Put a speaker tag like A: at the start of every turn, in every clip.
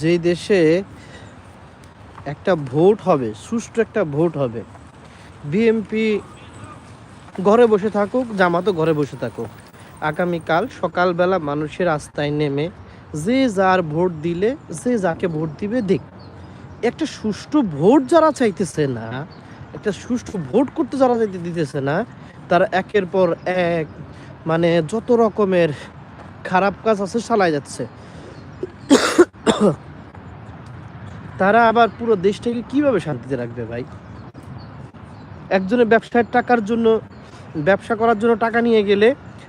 A: যে দেশে একটা ভোট হবে, সুষ্ঠু একটা ভোট হবে বিএমপি ঘরে বসে থাকুক, জামাতও ঘরে বসে থাকুক, আগামীকাল সকালবেলা মানুষের রাস্তায় নেমে যে যার ভোট দিলে, যে যাকে ভোট দিবে দেখ। একটা সুষ্ঠু ভোট যারা চাইতেছে না, একটা সুষ্ঠু ভোট করতে যারা চাইতে দিতেছে না, তারা একের পর এক মানে যত রকমের খারাপ কাজ আছে চালাই যাচ্ছে। তারা আবার পুরো দেশটাকে কীভাবে শান্তিতে রাখবে ভাই? একজনের ব্যবসার টাকার জন্য, ব্যবসা করার জন্য টাকা নিয়ে গেলে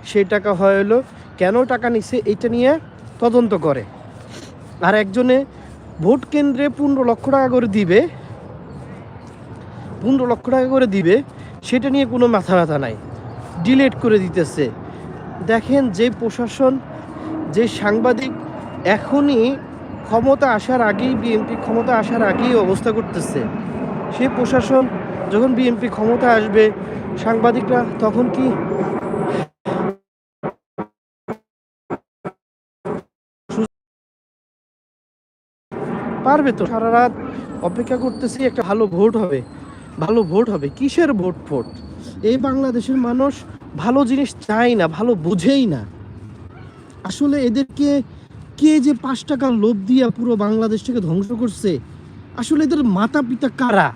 A: সেই টাকা হয় হলো, কেন টাকা নিছে এইটা নিয়ে তদন্ত করে। আর একজনে ভোট কেন্দ্রে পনেরো লক্ষ টাকা করে দিবে, পনেরো লক্ষ টাকা করে দিবে, সেটা নিয়ে কোনো মাথা ব্যথা নাই। ডিলেট করে দিতেছে। দেখেন যে প্রশাসন, যে সাংবাদিক, এখনই ক্ষমতা আসার আগেই বিএনপি ক্ষমতা আসার আগেই অবস্থা করতেছে সেই প্রশাসন যখন বিএনপি ক্ষমতা আসবে, সাংবাদিকরা তখন কি পারবে তো? সারা রাত অপেক্ষা করতেছি একটা ভালো ভোট হবে। ভালো ভোট হবে। কিসের ভোট ফোট এই বাংলাদেশের মানুষ ভালো জিনিস চায় না, ভালো বুঝেই না। আসলে এদেরকে কে যে পাঁচ টাকার লোভ দিয়ে পুরো বাংলাদেশটাকে ধ্বংস করছে? আসলে এদের মাতা পিতা কারা?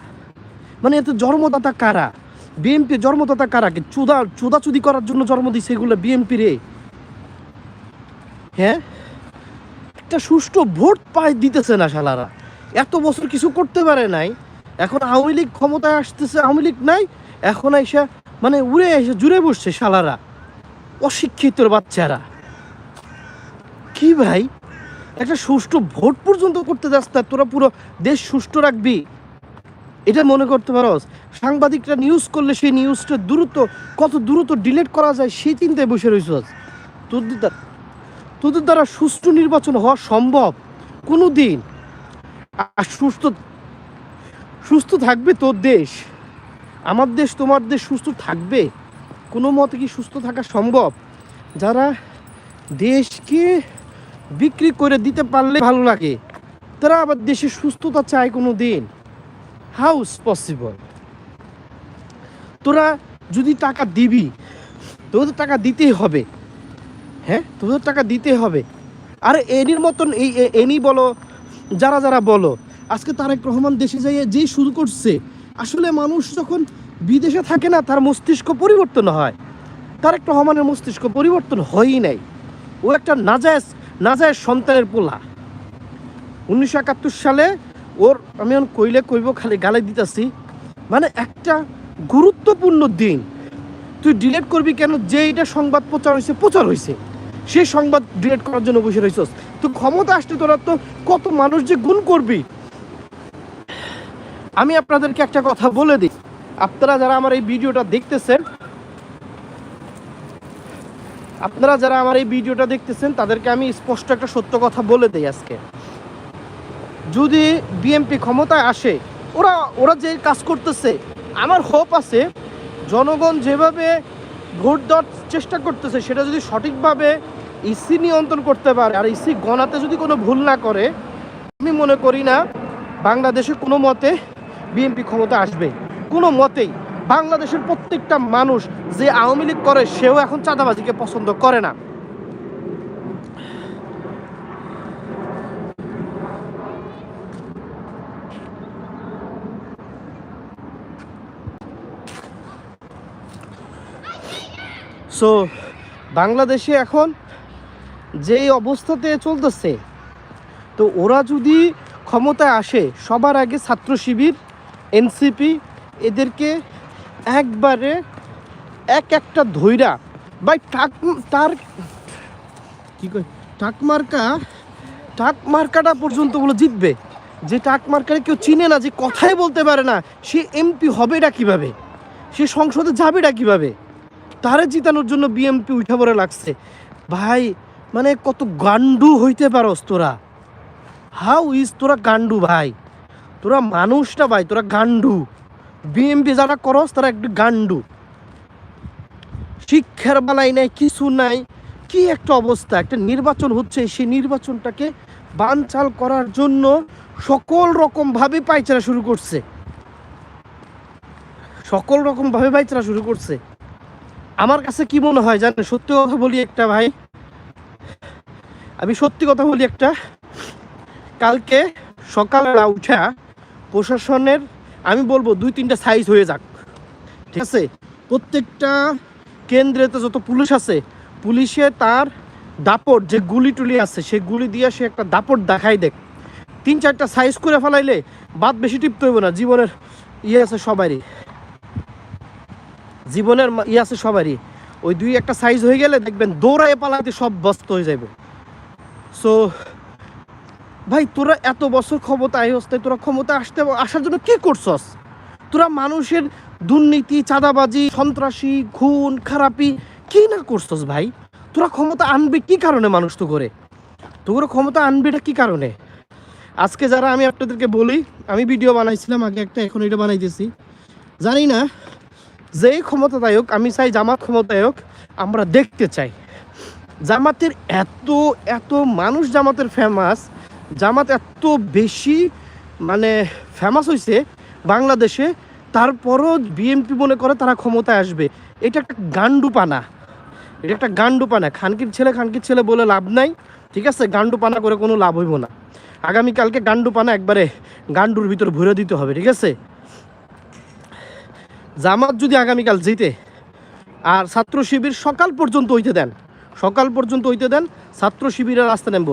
A: মানে এত জন্মদাতা কারা? বিএনপি জন্মদাতা কারা? কে চুদা, চুদাচুদি করার জন্য জন্ম দিছে এগুলো বিএনপি রে? হ্যাঁ? একটা সুষ্ঠু ভোট পায় দিতেছে না শালারা। এত বছর কিছু করতে পারে নাই। এখন আওয়ামী লীগ ক্ষমতায় আসতেছে, আওয়ামী লীগ নাই। এখন এসে মানে উড়ে এসে জুড়ে বসছে শালারা। অশিক্ষিত বাচ্চারা। কি ভাই? একটা সুষ্ঠু ভোট পর্যন্ত করতে যাস না তোরা পুরো দেশ সুষ্ঠু রাখবি। এটা মনে করতে পারোস? সাংবাদিকরা নিউজ করলে সেই নিউজটা দ্রুত, কত দ্রুত ডিলিট করা যায় সেই চিন্তায় বসে রয়েছ তোদের দ্বারা তোদের দ্বারা সুষ্ঠু নির্বাচন হওয়া সম্ভব। কোনো দিন আর সুস্থ সুস্থ থাকবে তোর দেশ। আমার দেশ, তোমার দেশ সুস্থ থাকবে? কোনো মতে কি সুস্থ থাকা সম্ভব? যারা দেশকে বিক্রি করে দিতে পারলে ভালো লাগে। তারা আবার দেশের সুস্থতা চায় কোনো দিন হাউস পসিবল তোরা যদি টাকা দিবি, তোদের টাকা দিতেই হবে। হ্যাঁ? তোদের টাকা দিতে হবে। আর এনির মতন এই এনি বলো, যারা যারা বলো, আজকে তারেক রহমান দেশে যাইয়ে যেই শুরু করছে, আসলে মানুষ যখন বিদেশে থাকে না, তার মস্তিষ্ক পরিবর্তন হয়। তারেক রহমানের মস্তিষ্ক পরিবর্তন হয়ই নাই। ও একটা নাজায়জ নাজায়জ সন্তানের পোলা। উনিশশো একাত্তর সালে ওর আমি এখন কইলে কইব, খালি গালে দিতেছি। মানে একটা গুরুত্বপূর্ণ দিন। তুই ডিলেট করবি কেন? যে এটা সংবাদ প্রচার হয়েছে প্রচার হয়েছে সেই সংবাদ ডিলেট করার জন্য বসে রয়েছস তুই ক্ষমতা আসতে তোরা তো কত মানুষ যে গুণ করবি? আমি আপনাদেরকে একটা কথা বলে দিই। আপনারা যারা আমার এই ভিডিওটা দেখতেছেন আপনারা যারা আমার এই ভিডিওটা দেখতেছেন, তাদেরকে আমি স্পষ্ট একটা সত্য কথা বলে দিই আজকে। যদি বিএমপি ক্ষমতায় আসে, ওরা ওরা যে কাজ করতেছে, আমার হোপ আছে, জনগণ যেভাবে ভোট দেওয়ার চেষ্টা করতেছে, সেটা যদি সঠিকভাবে ইসি নিয়ন্ত্রণ করতে পারে, আর ইসি গণাতে যদি কোনো ভুল না করে, আমি মনে করি না বাংলাদেশে কোনো মতে বিএনপি ক্ষমতা আসবে। কোনো মতেই। বাংলাদেশের প্রত্যেকটা মানুষ যে আওয়ামী লীগ করে, সেও এখন চাঁদাবাজিকে পছন্দ করে না। সো বাংলাদেশে এখন যেই অবস্থাতে চলতেছে, তো ওরা যদি ক্ষমতায় আসে, সবার আগে ছাত্র শিবির, এনসিপি, এদেরকে একবারে এক একটা ধৈরা বাই টাক তার কি কয়? টাক মার্কা টাক মার্কাটা পর্যন্ত ওগুলো জিতবে। যে টাক মার্কারে কেউ চিনে না, যে কথাই বলতে পারে না, সে এমপি হবেটা কীভাবে? সে সংসদে যাবেটা কীভাবে? তারে জিতানোর জন্য বিএমপি উঠা পড়ে লাগছে। ভাই মানে কত গান্ডু হইতে পারস তোরা। হাউ ইজ তোরা গান্ডু ভাই? তোরা মানুষটা ভাই, তোরা গান্ডু বিএমপি যারা করস, তারা একটু গান্ডু শিক্ষার বালাই নাই, কিছু নাই। কি একটা অবস্থা? একটা নির্বাচন হচ্ছে, সেই নির্বাচনটাকে বানচাল করার জন্য সকল রকমভাবে পাইচারা শুরু করছে। সকল রকমভাবে পাইচারা শুরু করছে। আমার কাছে কি মনে হয় জানেন? সত্যি কথা বলি একটা ভাই। আমি সত্যি কথা বলি একটা। কালকে সকালবেলা উঠা প্রশাসনের আমি বলব দুই, তিনটা সাইজ হয়ে যাক। ঠিক আছে? প্রত্যেকটা কেন্দ্রেতে যত পুলিশ আছে, পুলিশে তার দাপট, যে গুলি টুলি আছে, সেই গুলি দিয়ে সে একটা দাপট দেখাই দেখ। তিন, চারটা সাইজ করে ফেলাইলে বাদ বেশি টিপতে হইব না, জীবনের ইয়ে আছে সবারই। জীবনের ইয়ে আছে সবারই। ওই দুই, একটা সাইজ হয়ে গেলে দেখবেন দৌড়ায় পালাতে সব ব্যস্ত হয়ে যাবে সো ভাই, তোরা এত বছর ক্ষমতায় হস্তে তোরা ক্ষমতা আসতে, আসার জন্য কি করছস? তোরা মানুষের দুর্নীতি, চাঁদাবাজি, সন্ত্রাসী, খুন, খারাপি, কি না করছস ভাই? তোরা ক্ষমতা আনবি কি কারণে মানুষ তো করে তোরা ক্ষমতা আনবি এটা কি কারণে? আজকে যারা আমি আপনাদেরকে বলি, আমি ভিডিও বানাইছিলাম, আগে একটা, এখন এটা বানাইতেছি। জানি না, যেই ক্ষমতাদায়ক, আমি চাই জামাত ক্ষমতায়ক, আমরা দেখতে চাই। জামাতের এত এত মানুষ জামাতের ফেমাস জামাত এত বেশি মানে ফেমাস হয়েছে বাংলাদেশে, তারপরও বিএনপি মনে করে তারা ক্ষমতায় আসবে। এটা একটা গান্ডুপানা এটা একটা গান্ডুপানা খানকির ছেলে খানকির ছেলে বলে লাভ নাই, ঠিক আছে? গান্ডুপানা করে কোনো লাভ হইব না। আগামীকালকে গান্ডুপানা একবারে গান্ডুর ভিতর ভরে দিতে হবে, ঠিক আছে? জামাত যদি আগামীকাল জিতে আর ছাত্র শিবির সকাল পর্যন্ত হইতে দেন, সকাল পর্যন্ত হইতে দেন, ছাত্র শিবিরের রাস্তা নেব